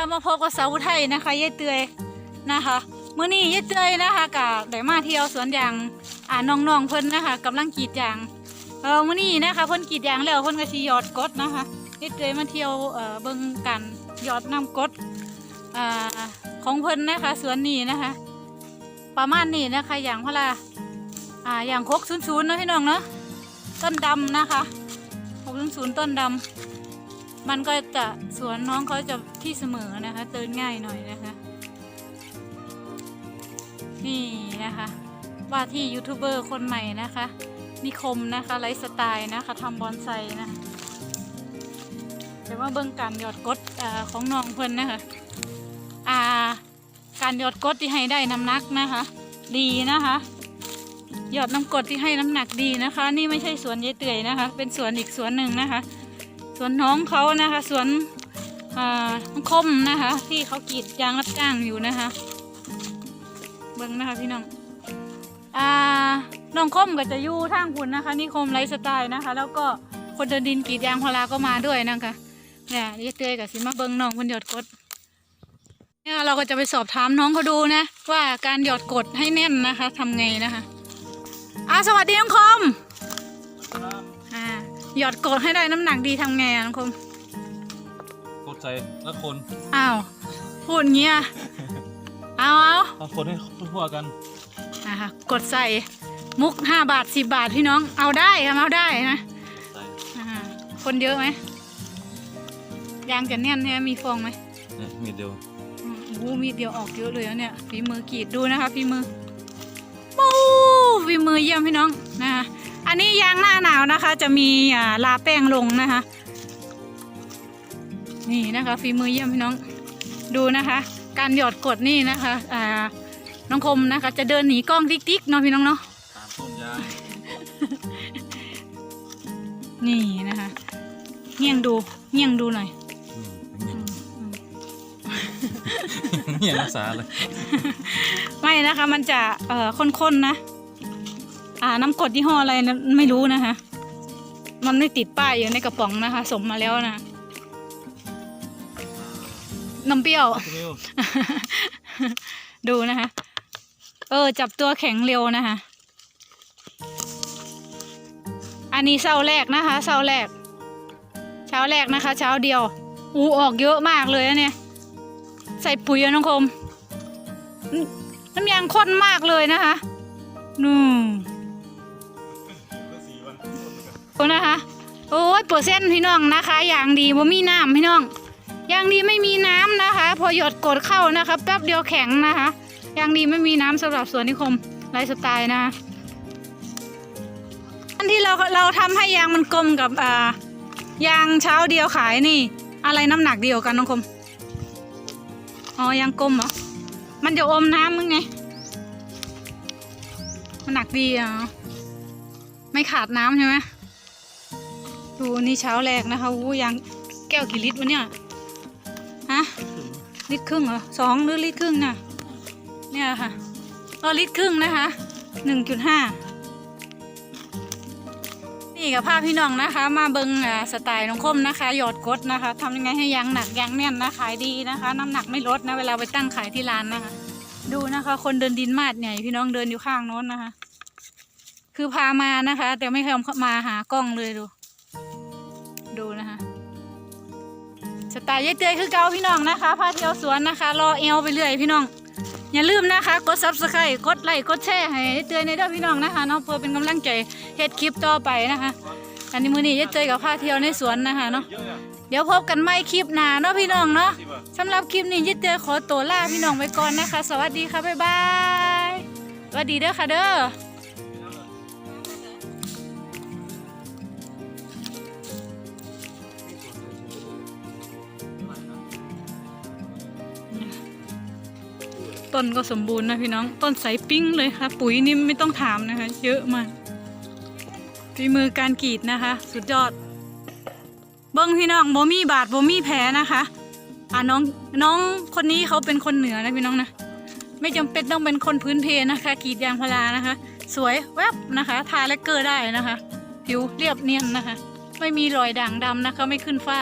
ะมาพบกับสาวอุทัยนะคะยายเตยนะคะเมื้อนี้ยายเตยนะคะกับได้มาเที่ยวสวนยางอ่าน้องๆเพิ่นนะคะกำลังกรีดยางเออมื้อนี้นะคะเพิ่นกรีดยางแล้วเพิ่นก็สิหยอดกดนะคะยายเตยมาเที่ยวเอ่อเบิ่งกันหยอดน้ำกดอ่าของเพิ่นนะคะสวนนี้นะคะ ประมาณนี้นะคะอย่างพะละอ่าอย่างคกศูนย์ศูนย์เนาะพี่น้องเนาะต้นดำนะคะหกศูนย์ศูนย์ต้นดำ มันก็จะสวนน้องเขาจะที่เสมอนะคะเดินง่ายหน่อยนะคะ นี่นะคะ ว่าที่ยูทูบเบอร์คนใหม่นะคะ นิคมนะคะไลฟ์สไตล์นะคะทำบอนไซนะแต่ว่าเบื้องการหยอดกดอาของน้องเพิ่นนะคะอ่าการหยอดกดที่ให้ได้น้ำหนักนะคะ ดีนะคะหยอดน้ำกดที่ให้น้ำหนักดีนะคะ นี่ไม่ใช่สวนยายเตื่อยนะคะ เป็นสวนอีกสวนหนึ่งนะคะ สวนน้องเขานะคะสวนน้องคมนะคะ ที่เขากรีดยางรับจ้างอยู่นะคะ เบิ้งนะคะพี่น้องอ่าน้องคมก็จะอยู่ทางคุณนะคะนิคมไลฟ์สไตล์นะคะ แล้วก็คนเดินดินกรีดยางพาราก็มาด้วยนะคะเนี่ยเยเตยกับสิมาเบิ้งน้องคนหยอดกดเนี่ยเราก็จะไปสอบถามน้องเขาดูนะ ว่าการหยอดกดให้แน่นนะคะทำไงนะคะอ่าสวัสดีน้องคม หยอดกดให้ได้น้ำหนักดีทำไงอะน้องคมกดใส่แล้วคนอ้าวพูดอย่างเงี้ยเอาเอาเอาคนให้ทั่วๆกันนะคะกดใส่มุกห้าบาทสิบบาทพี่น้องเอาได้ครับเอาได้นะใส่อ่าคนเยอะไหมยางจะแน่นใช่ไหมมีฟองไหมเนี่ยมีดเดียวอืมโอ้โหมีเดียวออกเยอะเลยแล้วเนี่ยฝีมือกรีดดูนะคะฝีมือปูฝีมือเยี่ยมพี่น้องนะคะ อันนี้ยางหน้าหนาวนะคะ จะมีอ่าลาแป้งลงนะคะ นี่นะคะฝีมือเยี่ยมพี่น้องดูนะคะ การหยอดกดนี่นะคะอ่าน้องคมนะคะ จะเดินหนีกล้องติ๊กๆเนาะพี่น้องเนาะตามต้นยางนี่นะคะเงี่ยงดูเงี่ยงดูหน่อยอืมเป็นอืเงี้มอืมยเงี้ยรักษาเลยไม่นะคะมันจะเอ่อข้นๆนะ อ่าน้ำกรดยี่ห้ออะไรนะไม่รู้นะคะ มันไม่ติดป้ายอยู่ในกระป๋องนะคะ สมมาแล้วนะนมเปรี้ยว คุณนิวดูนะคะ เออ จับตัวแข็งเร็วนะคะ อันนี้เสาแรกนะคะเสาแรก เช้าแรกนะคะ เช้าเดียว อูออกเยอะมากเลยนะเนี่ย ใส่ปุ๋ยอะน้องคมนน้ำยางข้นมากเลยนะคะนู่น ดูนะคะ โอ้ยเปอร์เซ็นต์พี่น้องนะคะ อย่างดีว่ามีน้ำพี่น้อง อย่างดีไม่มีน้ำนะคะ พอหยดกดเข้านะคะแป๊บเดียวแข็งนะคะ อย่างดีไม่มีน้ำสำหรับสวนนิคมไลฟ์สไตล์นะคะอันที่เราเราทำให้ยางมันกลมกับอ่ายางเช้าเดียวขายนี่ อะไรน้ำหนักเดียวกันน้องคมอ๋อยางกลมเหรอมันจะอมน้ำมึงไง มันหนักดีอะไม่ขาดน้ำใช่ไหม ดูนี่เช้าแรกนะคะอู้ยางแก้วกี่ลิตรวะเนี่ยฮะลิตรครึ่งเหรอสองหรือลิตรครึ่งน่ะเนี่ยค่ะก็ลิตรครึ่งนะคะหนึ่งจุดห้านี่กับภาพพี่น้องนะคะ มาเบิงอ่าสไตล์น้องคมนะคะ หยอดกดนะคะทำยังไงให้ยางหนักยางแน่นนะขายดีนะคะ น้ำหนักไม่ลดนะเวลาไปตั้งขายที่ร้านนะคะ ดูนะคะ คนเดินดินมาดใหญ่พี่น้องเดินอยู่ข้างโน้นนะคะ คือพามานะคะ แต่ไม่เคยมาหากล้องเลยดู ดูนะคะสไตล์ยายเตยคือเกาพี่น้องนะคะพาเที่ยวสวนนะคะ รอเอลไปเรื่อยพี่น้อง อย่าลืมนะคะ กดซับสไครต์กดไลค์กดแชร์ให้ยายเตยในเด้อพี่น้องนะคะเนาะเพื่อเป็นกำลังใจเฮ็ดคลิปต่อไปนะคะ อันนี้มือนี้ยายเตยกับพาเที่ยวในสวนนะคะเนาะเดี๋ยวพบกันใหม่คลิปหน้าเนาะพี่น้องเนาะสิบอะสำหรับคลิปนี้ยายเตยขอตัวลาพี่น้องไปก่อนนะคะ สวัสดีค่ะบ๊ายบายสวัสดีเด้อค่ะเด้อ ต้นก็สมบูรณ์นะพี่น้องต้นใสปิ้งเลยค่ะ ปุ๋ยนี่ไม่ต้องถามนะคะ เยอะมากฝีมือการกรีดนะคะ สุดยอด เบิ้งพี่น้องบ่มีบาดบ่มีแผลนะคะอ่าน้องน้องคนนี้เขาเป็นคนเหนือนะพี่น้องนะ ไม่จำเป็นต้องเป็นคนพื้นเพนะคะกรีดยางพารานะคะ สวยแวบนะคะ ทาและเกอร์ได้นะคะ ผิวเรียบเนียนนะคะ ไม่มีรอยด่างดำนะคะ ไม่ขึ้นฝ้า